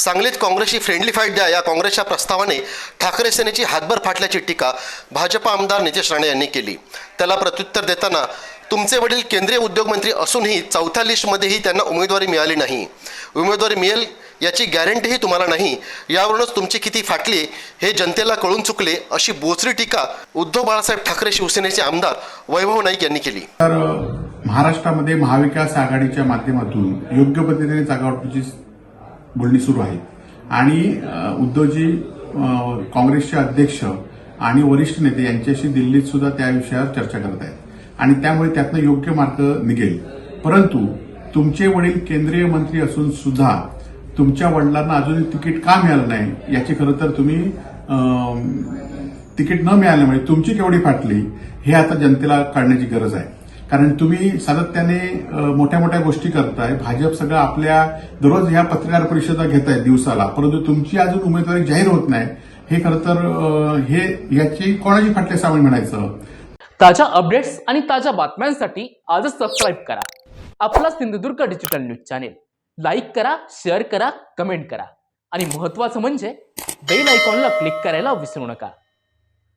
सांगलीत काँग्रेसची friendly fight द्या या काँग्रेसच्या प्रस्तावाने ठाकरे सेनेची हातभर फाटल्याची टीका भाजपा आमदार नितेश राणे यांनी केली. त्याला प्रत्युत्तर देताना तुमचे वडील केंद्रीय उद्योगमंत्री असूनही चौथ्या लिस्टमध्येही त्यांना उमेदवारी मिळाली नाही. उमेदवारी मिळेल याची गॅरंटीही तुम्हाला नाही. यावरूनच तुमची किती फाटली हे जनतेला कळून चुकले अशी बोचरी टीका उद्धव बाळासाहेब ठाकरे शिवसेनेचे आमदार वैभव नाईक यांनी केली. तर महाराष्ट्रामध्ये महाविकास आघाडीच्या माध्यमातून योग्य पद्धतीने जागावाटपाची बोलणी सुरू आहे. आणि उद्धवजी काँग्रेसचे अध्यक्ष आणि वरिष्ठ नेते यांच्याशी दिल्लीत सुद्धा त्या विषयावर चर्चा करत आहेत. आणि त्यामुळे त्यातनं योग्य मार्ग निघेल. परंतु तुमचे वडील केंद्रीय मंत्री असून सुद्धा तुमच्या वडिलांना अजूनही तिकीट का मिळालं नाही याची खरं तर तुम्ही तिकीट न मिळाल्यामुळे तुमची केवढी फाटली हे आता जनतेला कळण्याची गरज आहे. कारण तुम्ही सातत्याने मोठ्या मोठ्या गोष्टी करताय. भाजप सगळं आपल्या दररोज ह्या पत्रकार परिषदा घेत आहेत दिवसाला. परंतु तुमची अजून उमेदवारी जाहीर होत नाही. हे खरं तर हे याची कोणाची फाटले सामान म्हणायचं? ताज्या अपडेट्स आणि ताज्या बातम्यांसाठी आजच सबस्क्राईब करा. आपला Sindhudurg digital news channel like करा शेअर करा कमेंट करा. आणि महत्वाचं म्हणजे बेल आयकॉनला क्लिक करायला विसरू नका.